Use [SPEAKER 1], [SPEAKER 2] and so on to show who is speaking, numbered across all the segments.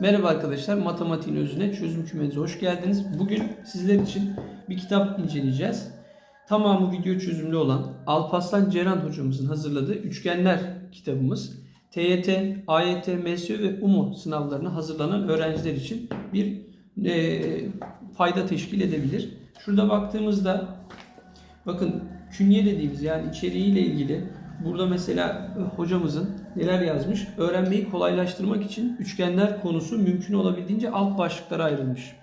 [SPEAKER 1] Merhaba arkadaşlar, Matematiğin Özüne Çözüm Kümenize hoş geldiniz. Bugün sizler için bir kitap inceleyeceğiz. Tamamı video çözümlü olan Alparslan Ceren hocamızın hazırladığı Üçgenler kitabımız. TYT, AYT, MSÜ ve UMU sınavlarına hazırlanan öğrenciler için bir e, fayda teşkil edebilir. Şurada baktığımızda bakın künye dediğimiz yani içeriğiyle ilgili burada mesela e, hocamızın neler yazmış? Öğrenmeyi kolaylaştırmak için üçgenler konusu mümkün olabildiğince alt başlıklara ayrılmış.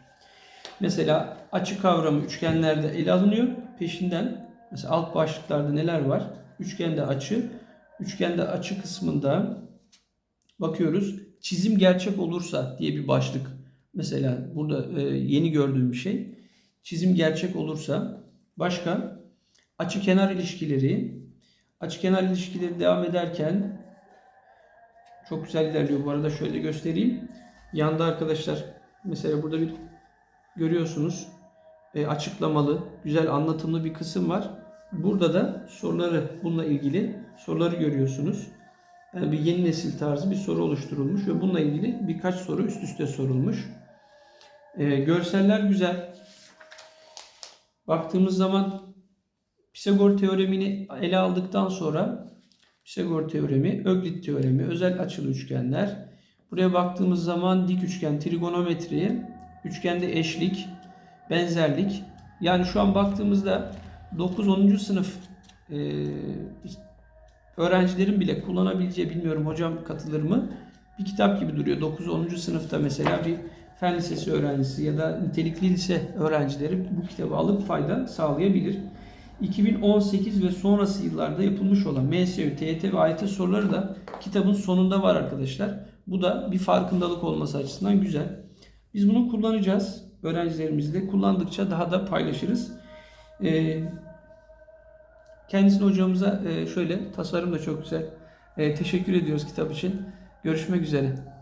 [SPEAKER 1] Mesela açı kavramı üçgenlerde ele alınıyor. Peşinden mesela alt başlıklarda neler var? Üçgende açı. Üçgende açı kısmında bakıyoruz. Çizim gerçek olursa diye bir başlık. Mesela burada e, yeni gördüğüm bir şey. Çizim gerçek olursa başka açı kenar ilişkileri açı kenar ilişkileri devam ederken çok güzel ilerliyor bu arada şöyle göstereyim. Yanda arkadaşlar mesela burada bir görüyorsunuz e, açıklamalı, güzel anlatımlı bir kısım var. Burada da soruları bununla ilgili soruları görüyorsunuz. Yani bir yeni nesil tarzı bir soru oluşturulmuş ve bununla ilgili birkaç soru üst üste sorulmuş. E, görseller güzel. Baktığımız zaman Pisagor teoremini ele aldıktan sonra Pisagor teoremi, Öklit teoremi, özel açılı üçgenler. Buraya baktığımız zaman dik üçgen, trigonometri, üçgende eşlik, benzerlik. Yani şu an baktığımızda 9-10. sınıf e, öğrencilerin bile kullanabileceği bilmiyorum hocam katılır mı? Bir kitap gibi duruyor. 9-10. sınıfta mesela bir fen lisesi öğrencisi ya da nitelikli lise öğrencileri bu kitabı alıp fayda sağlayabilir. 2018 ve sonrası yıllarda yapılmış olan MSÜ, TYT ve AYT soruları da kitabın sonunda var arkadaşlar. Bu da bir farkındalık olması açısından güzel. Biz bunu kullanacağız. Öğrencilerimizle kullandıkça daha da paylaşırız. Ee, kendisine hocamıza e, şöyle tasarım da çok güzel. E, teşekkür ediyoruz kitap için. Görüşmek üzere.